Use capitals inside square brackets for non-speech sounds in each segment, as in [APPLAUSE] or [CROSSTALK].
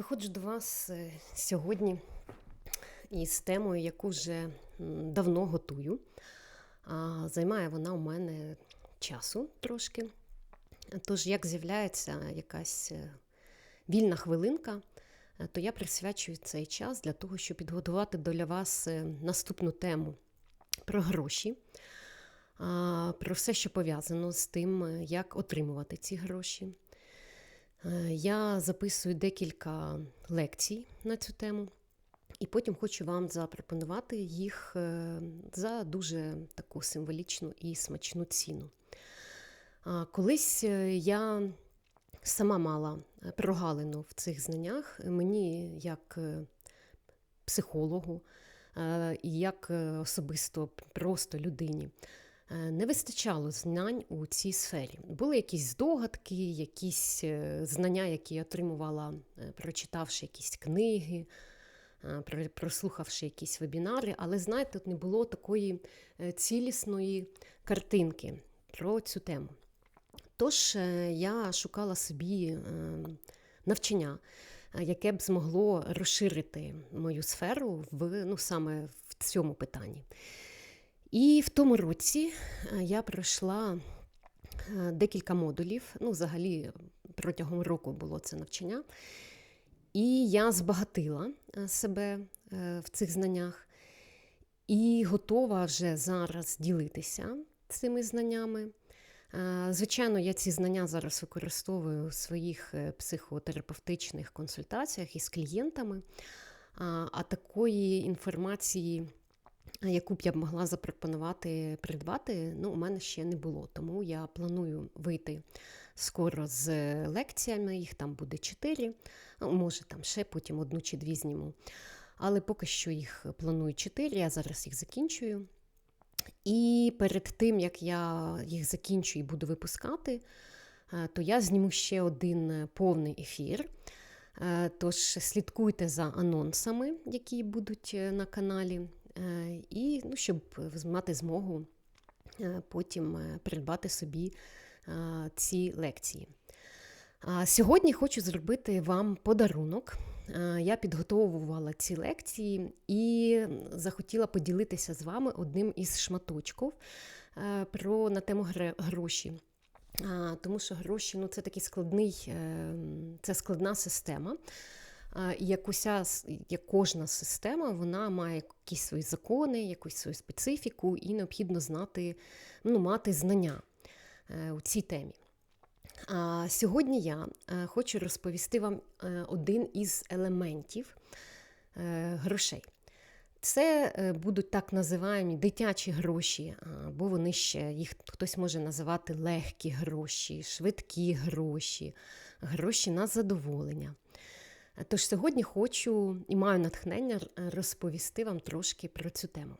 Виходжу до вас е, сьогодні із темою, яку вже давно готую. Займає вона у мене часу трошки. Тож, як з'являється якась е, вільна хвилинка, е, то я присвячую цей час для того, щоб підготувати для вас наступну тему про гроші, про все, що пов'язано з тим, як отримувати ці гроші. Е, Я записую декілька лекцій на цю тему, і потім хочу вам запропонувати їх е, за дуже таку символічну і смачну ціну. Колись е, я сама мала прогалину в цих знаннях. Мені, як психологу, і як особисто просто людині, не вистачало знань у цій сфері. Були якісь здогадки, якісь е, знання, які я отримувала, е, прочитавши якісь книги, е, прослухавши якісь вебінари, але знаєте, тут не було такої е, цілісної картинки про цю тему. Тож е, я шукала собі е, навчання, е, яке б змогло розширити мою сферу в, ну, саме в цьому питанні. І в тому році е, я пройшла е, декілька модулів. Ну, взагалі, протягом року було це навчання. І я збагатила е, себе в цих знаннях і готова вже зараз ділитися цими знаннями. Звичайно, я ці знання зараз використовую у своїх психотерапевтичних консультаціях із клієнтами. А такої інформації, яку б я б могла запропонувати придбати, ну, у мене ще не було. Тому я планую вийти скоро з лекціями, їх там буде чотири, ну, може там ще потім одну чи дві зніму. Але поки що їх планую чотири, я зараз їх закінчую. І перед тим, як я їх закінчу і буду випускати, е, то я зніму ще один повний ефір. Е, Тож слідкуйте за анонсами, які будуть е, на каналі, і ну, щоб мати змогу е, потім е, придбати собі е, ці лекції. Сьогодні хочу зробити вам подарунок. Е, Я підготовувала ці лекції і захотіла поділитися з вами одним із шматочків е, про на тему гроші. Тому що гроші ну, це такий складний, е, це складна система. Як, уся, як кожна система, вона має якісь свої закони, якусь свою специфіку, і необхідно знати, ну, мати знання е, у цій темі. А сьогодні я е, хочу розповісти вам е, один із елементів грошей. Це будуть так називаємо дитячі гроші, або вони ще їх хтось може називати легкі гроші, швидкі гроші, гроші на задоволення. Тож сьогодні хочу і маю натхнення е, розповісти вам трошки про цю тему.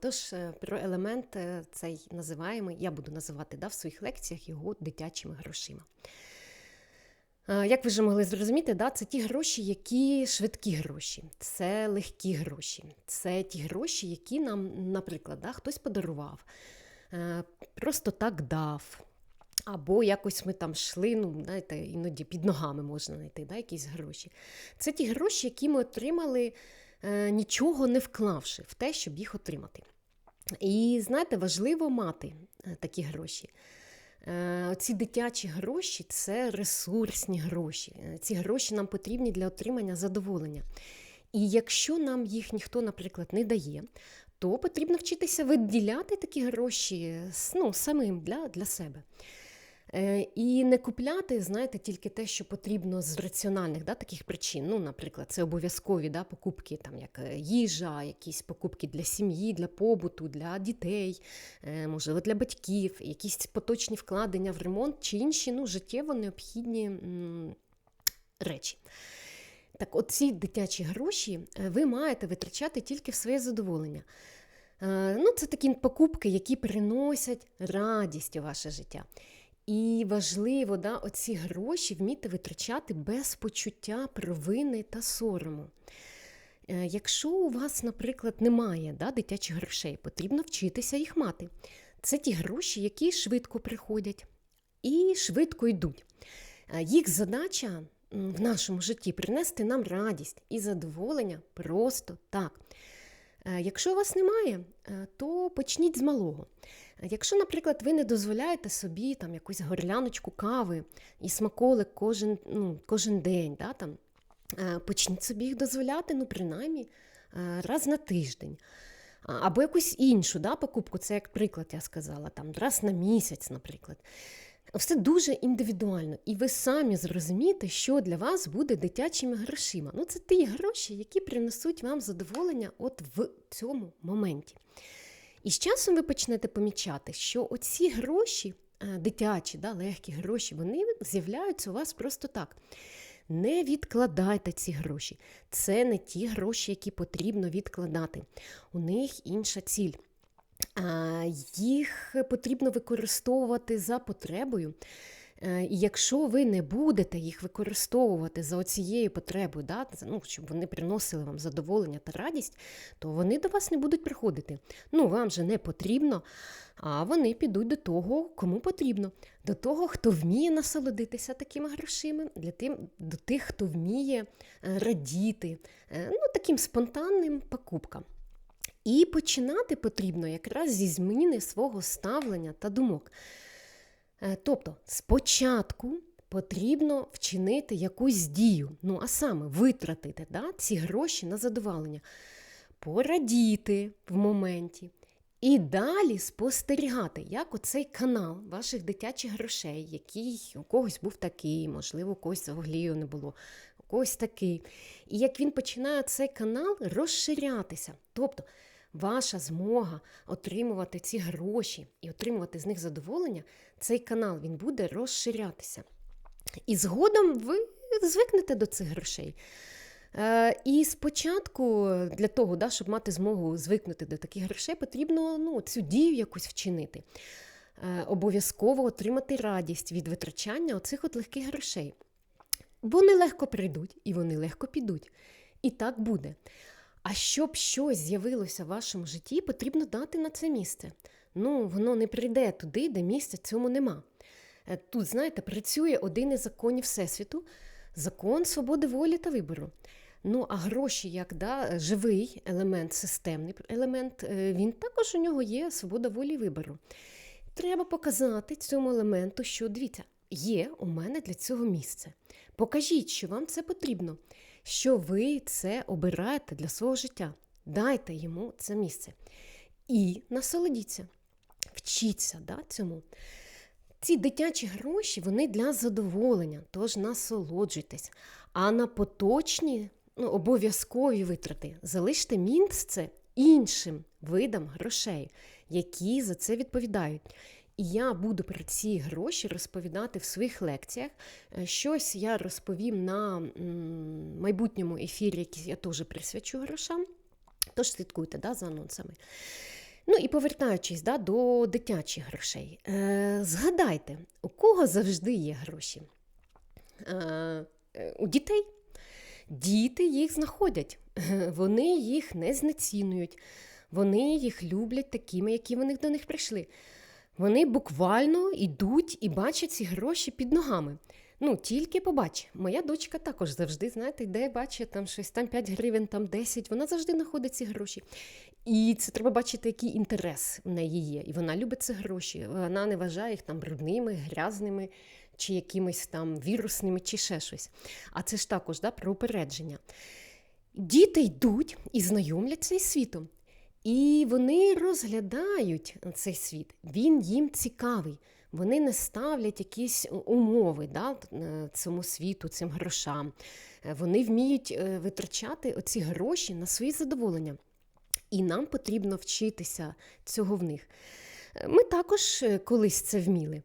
Тож е, про елемент е, цей називаємо, я буду називати да, в своїх лекціях його дитячими грошима. Як ви вже могли зрозуміти, да, це ті гроші, які швидкі гроші, це легкі гроші, це ті гроші, які нам, наприклад, да, хтось подарував, просто так дав. Або якось ми там йшли, ну, знаєте, іноді під ногами можна знайти да, якісь гроші. Це ті гроші, які ми отримали, е, нічого не вклавши в те, щоб їх отримати. І знаєте, важливо мати е, такі гроші. Е, Ці дитячі гроші це ресурсні гроші. Е, Ці гроші нам потрібні для отримання задоволення. І якщо нам їх ніхто, наприклад, не дає, то потрібно вчитися виділяти такі гроші ну, самим для, для себе. Е, І не купляти, знаєте, тільки те, що потрібно з раціональних да, таких причин. Ну, наприклад, це обов'язкові да, покупки, там, як е, їжа, якісь покупки для сім'ї, для побуту, для дітей, е, можливо, для батьків, якісь поточні вкладення в ремонт чи інші ну, життєво необхідні речі. Так, от ці дитячі гроші ви маєте витрачати тільки в своє задоволення. Ну, це такі покупки, які приносять радість у ваше життя. І важливо да, оці гроші вміти витрачати без почуття провини та сорому. Е, Якщо у вас, наприклад, немає да, дитячих грошей, потрібно вчитися їх мати. Це ті гроші, які швидко приходять і швидко йдуть. Е, Їх задача в нашому житті принести нам радість і задоволення просто так. Е, Якщо у вас немає, е, то почніть з малого. Якщо, наприклад, ви не дозволяєте собі там якусь горляночку кави і смаколик кожен, ну, кожен день, да, там, е, почніть собі їх дозволяти, ну, принаймні, раз на тиждень. Або якусь іншу да, покупку, це як приклад я сказала, там, раз на місяць, наприклад. Все дуже індивідуально, і ви самі зрозумієте, що для вас буде дитячими грошима. Ну, це ті гроші, які принесуть вам задоволення от в цьому моменті. І з часом ви почнете помічати, що оці гроші, е, дитячі, да, легкі гроші, вони з'являються у вас просто так. Не відкладайте ці гроші. Це не ті гроші, які потрібно відкладати. У них інша ціль. Їх потрібно використовувати за потребою. Е, І якщо ви не будете їх використовувати за оцією потребою, да, ну, щоб вони приносили вам задоволення та радість, то вони до вас не будуть приходити. Ну, вам же не потрібно, а вони підуть до того, кому потрібно, до того, хто вміє насолодитися такими грошима, для тим, до тих, хто вміє е, радіти, е, ну, таким спонтанним покупкам. І починати потрібно якраз зі зміни свого ставлення та думок. Е, Тобто, спочатку потрібно вчинити якусь дію, ну а саме витратити да, ці гроші на задоволення, порадіти в моменті. І далі спостерігати, як оцей канал ваших дитячих грошей, який у когось був такий, можливо, у когось взагалі не було, у когось такий. І як він починає цей канал розширятися. Тобто ваша змога отримувати ці гроші і отримувати з них задоволення, цей канал він буде розширятися. І згодом ви звикнете до цих грошей. Е, І спочатку для того, да, щоб мати змогу звикнути до таких грошей, потрібно ну, цю дію якусь вчинити. Е, Обов'язково отримати радість від витрачання оцих от легких грошей. Вони легко прийдуть і вони легко підуть. І так буде. А щоб щось з'явилося в вашому житті, потрібно дати на це місце. Ну, воно не прийде туди, де місця цьому нема. Е, Тут, знаєте, працює один із законів Всесвіту закон свободи волі та вибору. Ну, а гроші, як да, живий елемент, системний елемент, е, він також у нього є свобода волі вибору. Треба показати цьому елементу, що дивіться, є у мене для цього місце. Покажіть, що вам це потрібно, що ви це обираєте для свого життя. Дайте йому це місце. І насолодіться, вчіться да, цьому. Ці дитячі гроші вони для задоволення, тож насолоджуйтесь. А на поточні ну, обов'язкові витрати залиште місце іншим видам грошей, які за це відповідають. І я буду про ці гроші розповідати в своїх лекціях. Е, Щось я розповім на майбутньому ефірі, який я теж присвячу грошам. Тож слідкуйте да, за анонсами. Ну і повертаючись да, до дитячих грошей, е, згадайте, у кого завжди є гроші? Е, е, у дітей. Діти їх знаходять, [LAUGHS] вони їх не знецінують, вони їх люблять такими, які вони до них прийшли. Вони буквально йдуть і бачать ці гроші під ногами. Ну, тільки побач. Моя дочка також завжди, знаєте, йде, бачить там щось, там 5 гривень, там 10, вона завжди знаходить ці гроші. І це треба бачити, який інтерес в неї є. І вона любить ці гроші. Вона не вважає їх там брудними, грязними, чи якимись там вірусними, чи ще щось. А це ж також да, про упередження. Діти йдуть і знайомляться із світом. І вони розглядають цей світ. Він їм цікавий. Вони не ставлять якісь умови да, е, цьому світу, цим грошам. Е, Вони вміють е, витрачати оці гроші на свої задоволення. І нам потрібно вчитися цього в них. Ми також колись це вміли,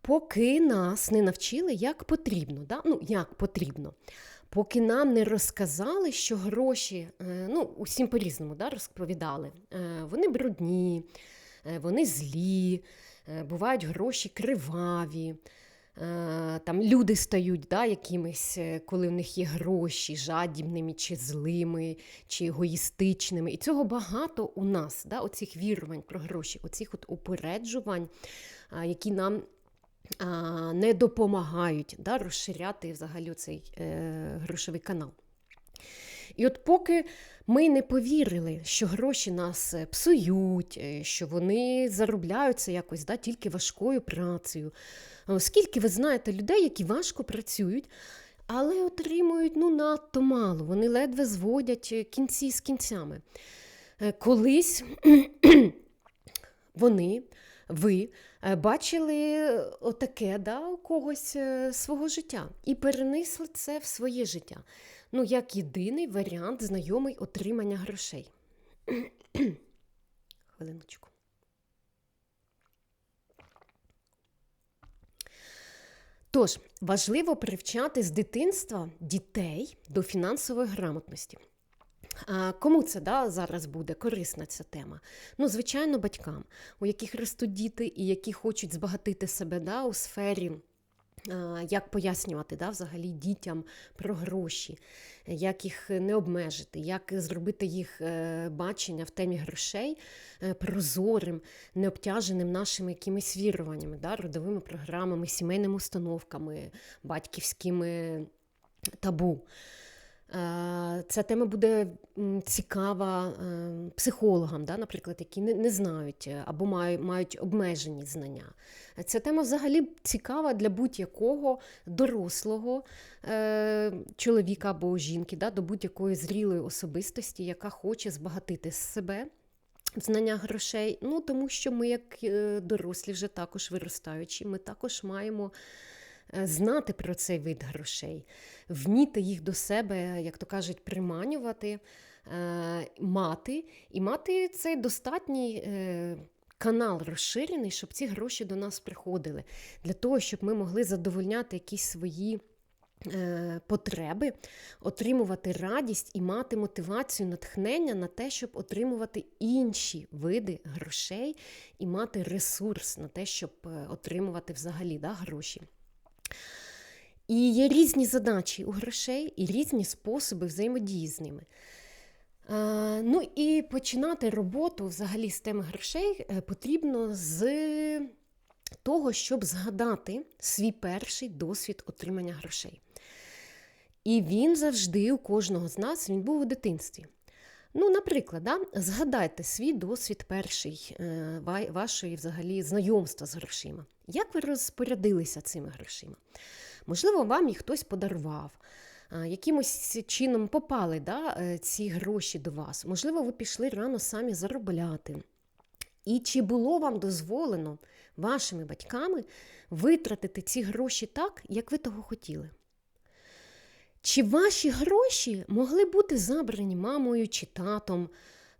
поки нас не навчили, як потрібно. Да? Ну, як потрібно. Поки нам не розказали, що гроші, е, ну, усім по-різному да, розповідали, Е, вони брудні, е, вони злі, бувають гроші криваві. Там люди стають да, якимись, коли в них є гроші, жадібними, чи злими, чи егоїстичними. І цього багато у нас, да, оцих вірувань про гроші, оцих от упереджувань, які нам не допомагають да, розширяти взагалі цей е, грошовий канал. І от поки ми не повірили, що гроші нас е, псують, е, що вони заробляються якось да, тільки важкою працею. Оскільки ви знаєте людей, які важко працюють, але отримують ну, надто мало, вони ледве зводять е, кінці з кінцями. Колись [CLEARS THROAT] вони, ви бачили отаке да, у когось свого життя і перенесли це в своє життя ну, як єдиний варіант знайомий отримання грошей. [CLEARS THROAT] Хвилиночку. Тож, важливо привчати з дитинства дітей до фінансової грамотності. Кому це да, зараз буде корисна ця тема? Ну, звичайно, батькам, у яких ростуть діти і які хочуть збагатити себе да, у сфері як пояснювати да, взагалі дітям про гроші, як їх не обмежити, як зробити їх е, бачення в темі грошей е, прозорим, необтяженим нашими якимись віруваннями, да, родовими програмами, сімейними установками, батьківськими табу. Е, ця тема буде цікава е, психологам, да, наприклад, які не знають е, або мають, обмежені знання. Ця тема взагалі цікава для будь-якого дорослого чоловіка або жінки, да, до будь-якої зрілої особистості, яка хоче збагатити себе. Знання грошей, ну тому що ми, як дорослі, вже також виростаючі, ми також маємо знати про цей вид грошей, вміти їх до себе, як то кажуть, приманювати, е, мати і мати цей достатній. Е, канал розширений, щоб ці гроші до нас приходили, для того, щоб ми могли задовольняти якісь свої е, потреби, отримувати радість і мати мотивацію, натхнення на те, щоб отримувати інші види грошей і мати ресурс на те, щоб отримувати взагалі да, гроші. І є різні задачі у грошей і різні способи взаємодії з ними. Ну і починати роботу взагалі з теми грошей е, потрібно з того, щоб згадати свій перший досвід отримання грошей. І він завжди у кожного з нас він був у дитинстві. Ну, наприклад, да, згадайте свій досвід перший е, вашої взагалі знайомства з грошима. Як ви розпорядилися цими грошима? Можливо, вам їх хтось подарував, якимось чином попали да, е, ці гроші до вас. Можливо, ви пішли рано самі заробляти. І чи було вам дозволено вашими батьками витратити ці гроші так, як ви того хотіли? Чи ваші гроші могли бути забрані мамою чи татом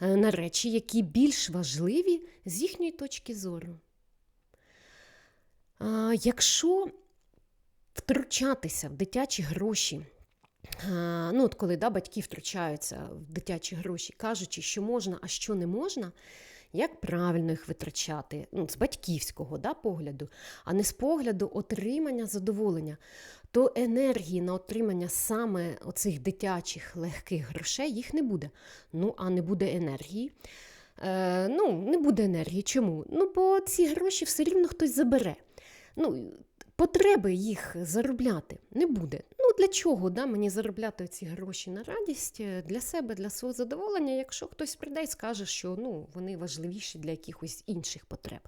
е, на речі, які більш важливі з їхньої точки зору? Якщо втручатися в дитячі гроші, ну от коли да, батьки втручаються в дитячі гроші, кажучи, що можна, а що не можна, як правильно їх витрачати, ну, з батьківського да, погляду, а не з погляду отримання задоволення, то енергії на отримання саме оцих дитячих легких грошей їх не буде. Ну, а не буде енергії. Е, Ну, не буде енергії. Чому? Ну, бо ці гроші все рівно хтось забере. Ну, Потреби їх заробляти не буде. Ну, для чого да, мені заробляти ці гроші на радість е, для себе, для свого задоволення, якщо хтось прийде і скаже, що ну, вони важливіші для якихось інших потреб.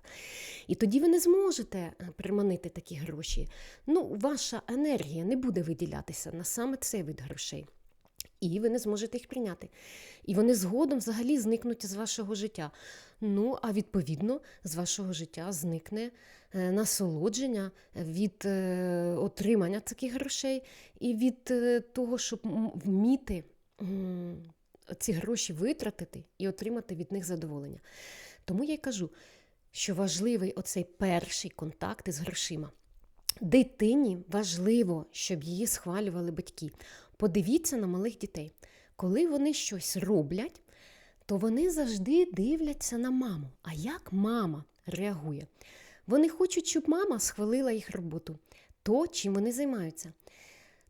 І тоді ви не зможете е, приманити такі гроші. Ну, Ваша енергія не буде виділятися на саме цей вид грошей. І ви не зможете їх прийняти. І вони згодом взагалі зникнуть з вашого життя. Ну, а відповідно, з вашого життя зникне насолодження від е, отримання таких грошей і від е, того, щоб вміти ці гроші витратити і отримати від них задоволення. Тому я й кажу, що важливий оцей перший контакт із грошима. Дитині важливо, щоб її схвалювали батьки. Подивіться на малих дітей. Коли вони щось роблять, то вони завжди дивляться на маму. А як мама реагує? Вони хочуть, щоб мама схвалила їх роботу, то, чим вони займаються.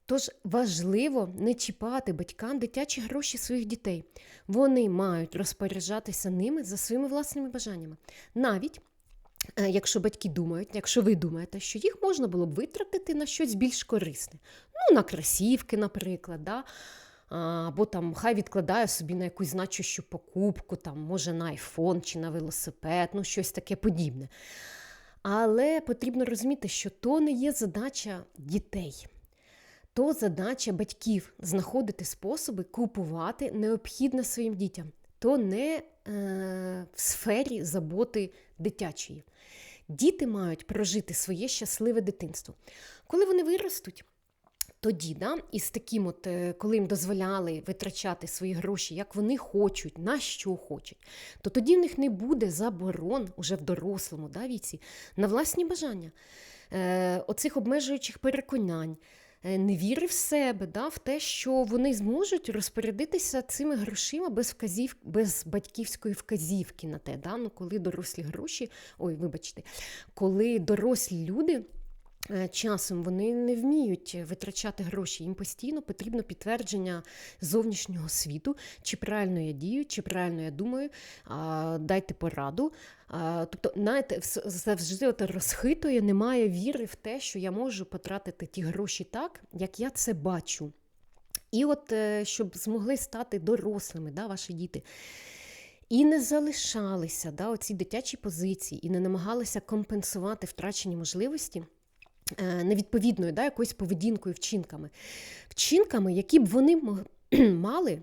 Тож важливо не чіпати батькам дитячі гроші своїх дітей. Вони мають розпоряджатися ними за своїми власними бажаннями. Навіть е, якщо батьки думають, якщо ви думаєте, що їх можна було б витратити на щось більш корисне. Ну, на красівки, наприклад. Да? Або там хай відкладає собі на якусь значущу покупку, там, може на айфон чи на велосипед, ну щось таке подібне. Але потрібно розуміти, що то не є задача дітей, то задача батьків знаходити способи купувати необхідне своїм дітям. То не е, в сфері заботи дитячої. Діти мають прожити своє щасливе дитинство. Коли вони виростуть, тоді, да, із таким, от, е, коли їм дозволяли витрачати свої гроші, як вони хочуть, на що хочуть, то тоді в них не буде заборон уже в дорослому да, віці на власні бажання, е, оцих обмежуючих переконань. Е, не віри в себе, да, в те, що вони зможуть розпорядитися цими грошима без вказів, без батьківської вказівки на те, да, ну, коли дорослі гроші, ой, вибачте, коли дорослі люди. Е, часом вони не вміють витрачати гроші. Їм постійно потрібно підтвердження зовнішнього світу, чи правильно я дію, чи правильно я думаю, дайте пораду. Тобто, знаєте, завжди от розхитує, немає віри в те, що я можу потратити ті гроші так, як я це бачу. І от е, щоб змогли стати дорослими, да, ваші діти. І не залишалися да, оці дитячі позиції, і не намагалися компенсувати втрачені можливості. Е, невідповідною да, якоюсь поведінкою, вчинками, вчинками, які б вони [CLEARS THROAT] мали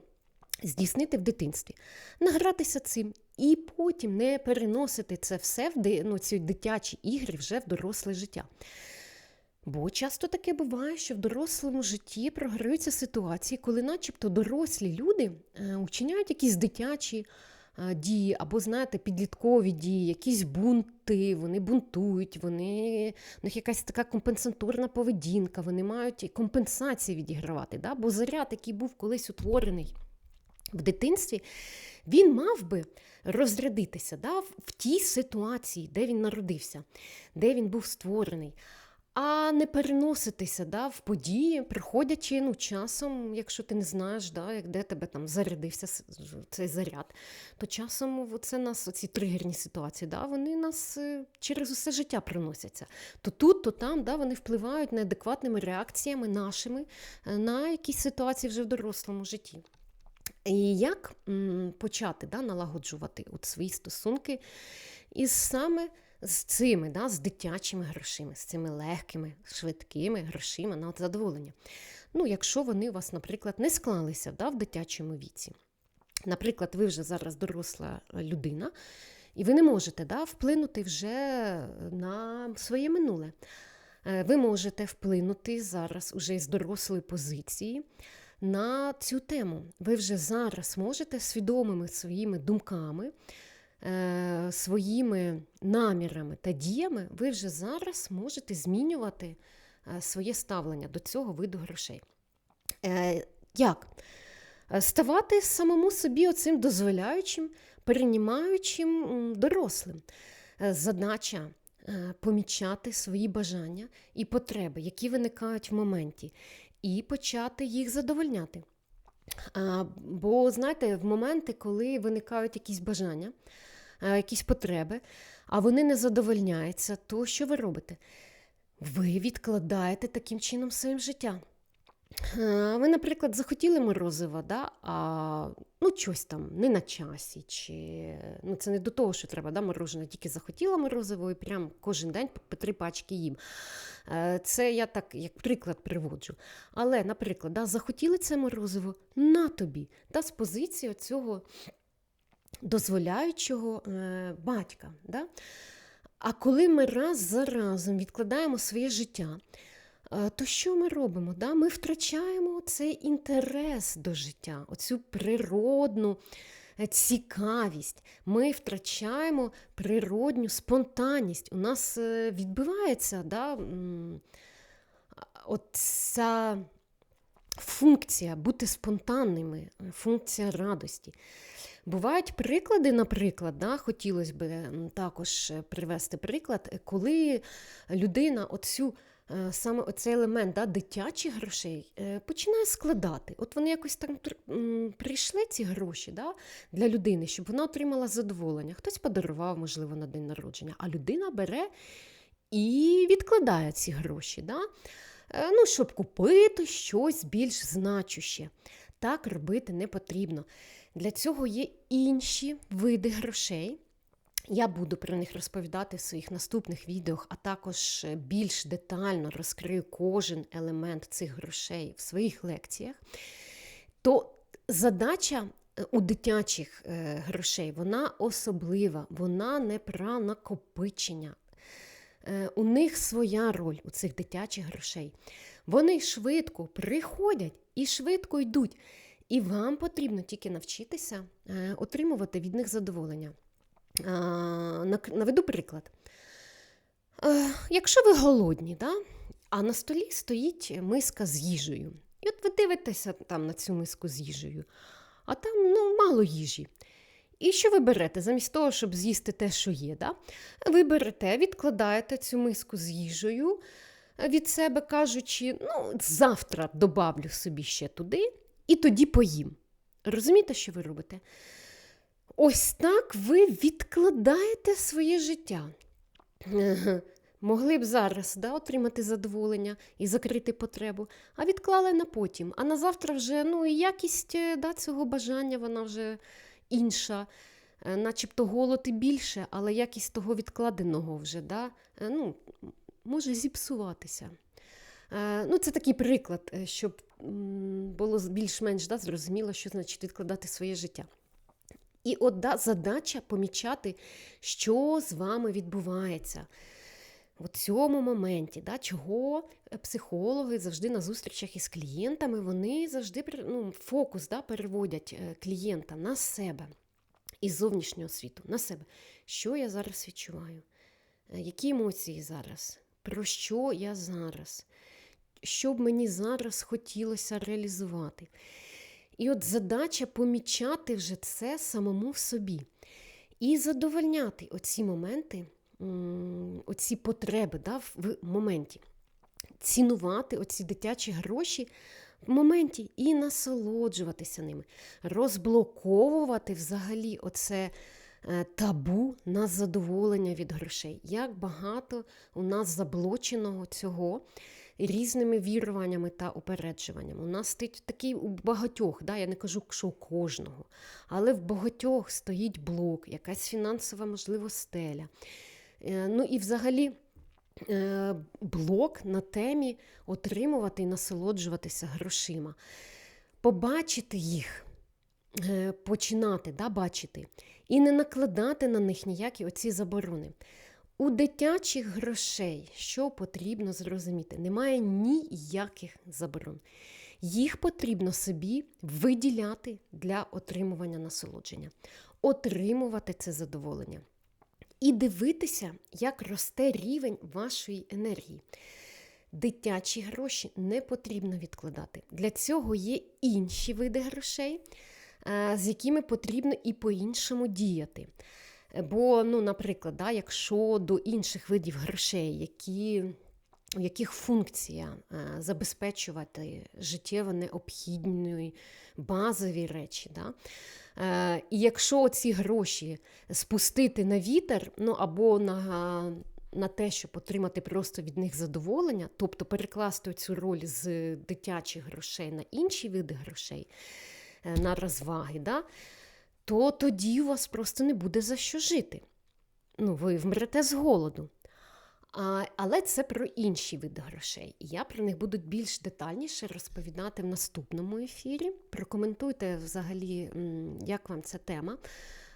здійснити в дитинстві, награтися цим і потім не переносити це все в ну, ці дитячі ігри вже в доросле життя. Бо часто таке буває, що в дорослому житті програються ситуації, коли, начебто, дорослі люди е, учиняють якісь дитячі дії, або, знаєте, підліткові дії, якісь бунти, вони бунтують, вони, у них якась така компенсаторна поведінка, вони мають компенсації відігравати. Да? Бо заряд, який був колись утворений в дитинстві, він мав би розрядитися да, в тій ситуації, де він народився, де він був створений а не переноситися да, в події, приходячи ну, часом, якщо ти не знаєш, да, як де тебе там зарядився цей заряд, то часом це нас, оці тригерні ситуації, да, вони нас е, через усе життя приносяться. То тут, то там да, вони впливають неадекватними реакціями нашими е, на якісь ситуації вже в дорослому житті. І як почати да, налагоджувати от свої стосунки із саме з цими, да, з дитячими грошима, з цими легкими, швидкими грошима на задоволення. Ну, Якщо вони у вас, наприклад, не склалися да, в дитячому віці. Наприклад, ви вже зараз доросла людина, і ви не можете да, вплинути вже на своє минуле. Е, ви можете вплинути зараз уже з дорослої позиції на цю тему. Ви вже зараз можете свідомими своїми думками Е, своїми намірами та діями, ви вже зараз можете змінювати е, своє ставлення до цього виду грошей. Е, як? Ставати самому собі оцим дозволяючим, переймаючим дорослим. Задача помічати свої бажання і потреби, які виникають в моменті, і почати їх задовольняти. Бо, знаєте, в моменти, коли виникають якісь бажання, якісь потреби, а вони не задовольняються, то що ви робите? Ви відкладаєте таким чином своїм життя. Ви, наприклад, захотіли морозива, да? а ну, щось там не на часі, чи ну, це не до того, що треба да, морожене, тільки захотіла морозиво і прям кожен день по три пачки їм. Е, це я так як приклад приводжу. Але, наприклад, да, захотіли це морозиво на тобі, да, з позиції цього дозволяючого е, батька. Да? А коли ми раз за разом відкладаємо своє життя, е, то що ми робимо? Да? Ми втрачаємо цей інтерес до життя, оцю природну е, цікавість. Ми втрачаємо природню спонтанність. У нас відбувається да, ця функція бути спонтанними, функція радості. Бувають приклади, наприклад, да, хотілося б також привести приклад, коли людина оцю е, саме оцей елемент да, дитячих грошей е, починає складати. От вони якось там прийшли ці гроші да, для людини, щоб вона отримала задоволення. Хтось подарував, можливо, на день народження, а людина бере і відкладає ці гроші. Да? Е, ну, Щоб купити щось більш значуще. Так робити не потрібно. Для цього є інші види грошей. Я буду про них розповідати в своїх наступних відео, а також більш детально розкрию кожен елемент цих грошей в своїх лекціях. То задача е, у дитячих е, грошей вона особлива, вона не про накопичення. Е, у них своя роль у цих дитячих грошей. Вони швидко приходять і швидко йдуть. І вам потрібно тільки навчитися отримувати від них задоволення. Наведу приклад. Е, якщо ви голодні, да? а на столі стоїть миска з їжею. І от ви дивитеся там на цю миску з їжею, а там ну, мало їжі. І що ви берете? Замість того, щоб з'їсти те, що є, да? ви берете, відкладаєте цю миску з їжею від себе, кажучи, ну, завтра добавлю собі ще туди і тоді поїм. Розумієте, що ви робите? Ось так ви відкладаєте своє життя. Могли б зараз да, отримати задоволення і закрити потребу, а відклали на потім. А на завтра вже ну, якість е, да, цього бажання вона вже інша, е, начебто голод і більше, але якість того відкладеного вже да, е, ну, може зіпсуватися. Ну, Це такий приклад, щоб було більш-менш да, зрозуміло, що значить відкладати своє життя. І от задача помічати, що з вами відбувається. У цьому моменті, да, чого психологи завжди на зустрічах із клієнтами, вони завжди ну, фокус да, переводять е, клієнта на себе із зовнішнього світу, на себе. Що я зараз відчуваю? Е, які емоції зараз? Про що я зараз? Що б мені зараз хотілося реалізувати? І от задача помічати вже це самому в собі. І задовольняти оці моменти, оці потреби да, в моменті. Цінувати оці дитячі гроші в моменті і насолоджуватися ними, розблоковувати взагалі оце е, табу на задоволення від грошей. Як багато у нас заблоченого цього різними віруваннями та упереджуваннями. У нас стоїть такий у багатьох, да, я не кажу, що у кожного, але в багатьох стоїть блок, якась фінансова, можливо, стеля. Е, ну і взагалі. Е, блок на темі отримувати і насолоджуватися грошима, побачити їх, е, починати да, бачити, і не накладати на них ніякі оці заборони. У дитячих грошей, що потрібно зрозуміти, немає ніяких заборон. Їх потрібно собі виділяти для отримування насолодження, отримувати це задоволення. І дивитися, як росте рівень вашої енергії. Дитячі гроші не потрібно відкладати. Для цього є інші види грошей, е, з якими потрібно і по-іншому діяти. Бо, ну, наприклад, да, якщо до інших видів грошей, які, у яких функція е, забезпечувати життєво необхідні базові речі. Да, е, І якщо ці гроші спустити на вітер, ну або на на те, щоб отримати просто від них задоволення, тобто перекласти цю роль з дитячих грошей на інші види грошей, е, на розваги. Да, то тоді у вас просто не буде за що жити. Ну, ви вмрете з голоду. А, Але це про інші види грошей. І я про них буду більш детальніше розповідати в наступному ефірі. Прокоментуйте взагалі, як вам ця тема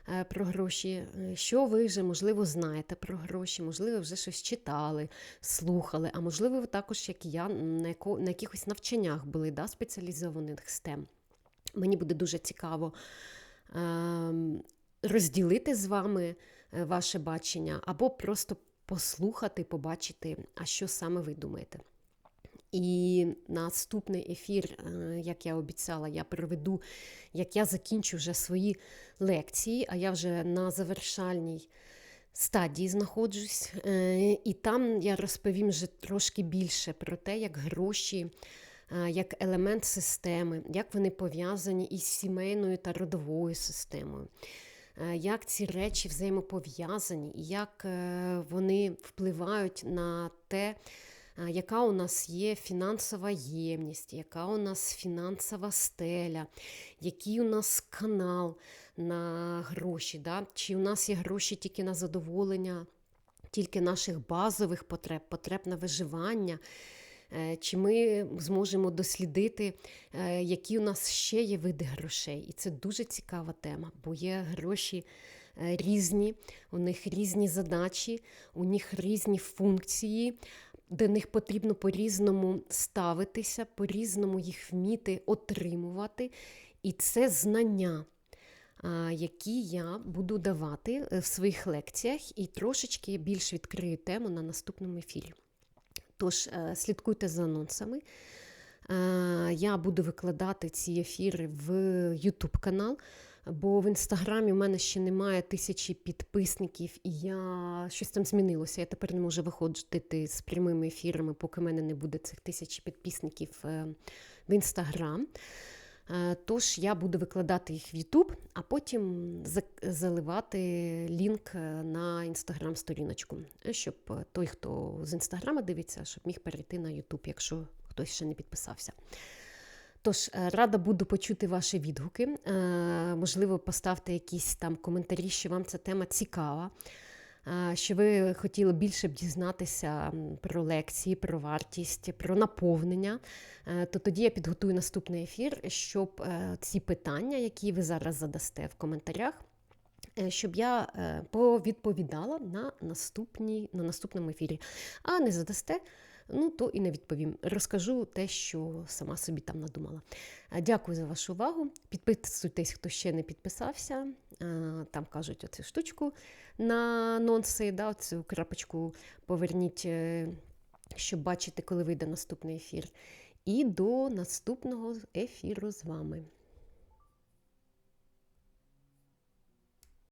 е, про гроші, е, що ви вже, можливо, знаєте про гроші, можливо, вже щось читали, слухали, а можливо, ви також, як і я, на на якихось навчаннях були да, спеціалізованих STEM. Мені буде дуже цікаво. Ем, розділити з вами е, ваше бачення, або просто послухати, побачити, а що саме ви думаєте. І наступний ефір, е, як я обіцяла, я проведу, як я закінчу вже свої лекції, а я вже на завершальній стадії знаходжусь, е, і там я розповім вже трошки більше про те, як гроші, як елемент системи, як вони пов'язані із сімейною та родовою системою. Як ці речі взаємопов'язані, і як е, вони впливають на те, яка у нас є фінансова ємність, яка у нас фінансова стеля, який у нас канал на гроші, да? чи у нас є гроші тільки на задоволення, тільки наших базових потреб, потреб на виживання. Е, Чи ми зможемо дослідити, е, які у нас ще є види грошей? І це дуже цікава тема, бо є гроші е, різні, у них різні задачі, у них різні функції, до них потрібно по-різному ставитися, по-різному їх вміти отримувати. І це знання, які я буду давати в своїх лекціях, і трошечки більш відкрию тему на наступному ефірі. Тож е, слідкуйте за анонсами. Е, Я буду викладати ці ефіри в YouTube канал, бо в інстаграмі в мене ще немає тисячі підписників, і я щось там змінилося. Я тепер не можу виходити з прямими ефірами, поки в мене не буде цих тисячі підписників е, в інстаграм. Е, Тож я буду викладати їх в YouTube, а потім заливати лінк е, на інстаграм-сторіночку, щоб той, хто з інстаграма дивиться, щоб міг перейти на YouTube, якщо хтось ще не підписався. Тож, е, рада буду почути ваші відгуки. Можливо, поставте якісь там коментарі, що вам ця тема цікава, що ви хотіли більше б дізнатися про лекції, про вартість, про наповнення. Е, То тоді я підготую наступний ефір, щоб е, ці питання, які ви зараз задасте в коментарях, е, щоб я повідповідала на, наступній, на наступному ефірі. А не задасте, ну то і не відповім. Розкажу те, що сама собі там надумала. Дякую за вашу увагу. Підписуйтесь, хто ще не підписався. Там кажуть оцю штучку на нонси, да, цю крапочку поверніть, е, щоб бачити, коли вийде наступний ефір. І до наступного ефіру з вами.